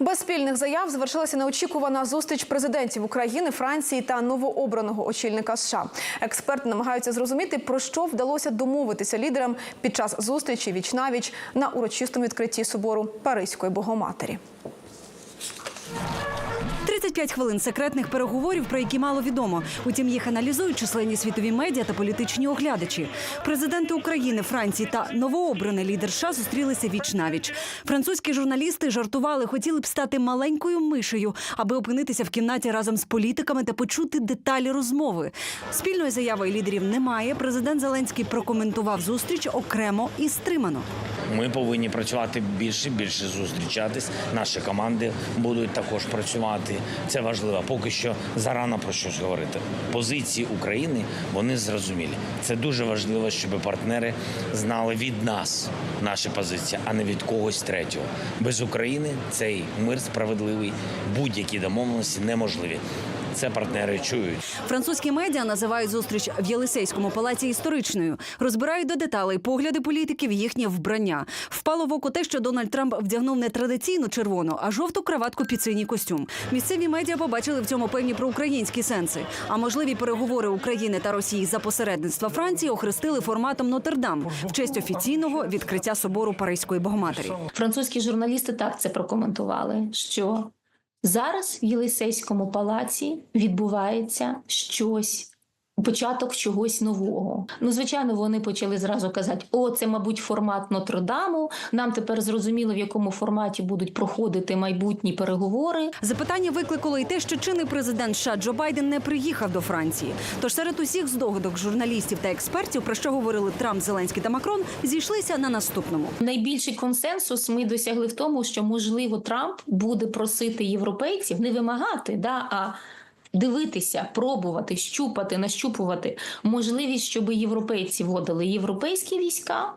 Без спільних заяв завершилася неочікувана зустріч президентів України, Франції та новообраного очільника США. Експерти намагаються зрозуміти, про що вдалося домовитися лідерам під час зустрічі віч-навіч на урочистому відкритті собору Паризької Богоматері. 35 хвилин секретних переговорів, про які мало відомо. Утім, їх аналізують численні світові медіа та політичні оглядачі. Президенти України, Франції та новообраний лідер США зустрілися віч навіч. Французькі журналісти жартували, хотіли б стати маленькою мишею, аби опинитися в кімнаті разом з політиками та почути деталі розмови. Спільної заяви лідерів немає. Президент Зеленський прокоментував зустріч окремо і стримано. Ми повинні працювати більше, більше зустрічатись. Наші команди будуть також працювати. Це важливо. Поки що зарано про щось говорити. Позиції України вони зрозумілі. Це дуже важливо, щоб партнери знали від нас наші позиції, а не від когось третього. Без України цей мир справедливий, будь-які домовленості неможливі. Це партнери чують. Французькі медіа називають зустріч в Єлисейському палаці історичною. Розбирають до деталей погляди політиків, їхнє вбрання. Впало в око те, що Дональд Трамп вдягнув не традиційну червону, а жовту краватку під синій костюм. Місцеві медіа побачили в цьому певні проукраїнські сенси. А можливі переговори України та Росії за посередництва Франції охрестили форматом Нотр-Дам в честь офіційного відкриття собору Паризької Богоматері. Французькі журналісти так це прокоментували, що зараз в Єлисейському палаці відбувається щось. Початок чогось нового. Ну, звичайно, вони почали зразу казати: о, це, мабуть, формат Нотр-Даму. Нам тепер зрозуміло, в якому форматі будуть проходити майбутні переговори. Запитання викликало й те, що чинний президент США Джо Байден не приїхав до Франції. Тож серед усіх здогадок журналістів та експертів, про що говорили Трамп, Зеленський та Макрон, зійшлися на наступному. Найбільший консенсус ми досягли в тому, що можливо Трамп буде просити європейців не вимагати, да, а дивитися, пробувати, щупати, нащупувати можливість, щоб європейці вводили європейські війська.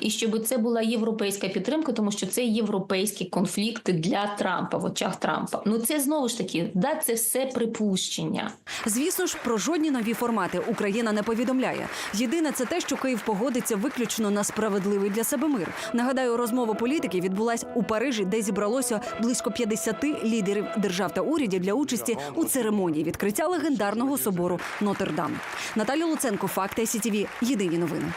І щоб це була європейська підтримка, тому що це європейські конфлікти для Трампа в очах Трампа. Ну це знову ж таки, да, це все припущення. Звісно ж, про жодні нові формати Україна не повідомляє. Єдине це те, що Київ погодиться виключно на справедливий для себе мир. Нагадаю, розмова політиків відбулась у Парижі, де зібралося близько 50 лідерів держав та урядів для участі у церемонії відкриття легендарного собору Нотр-Дам. Наталя Луценко, Факти СІТВ. Єдині новини.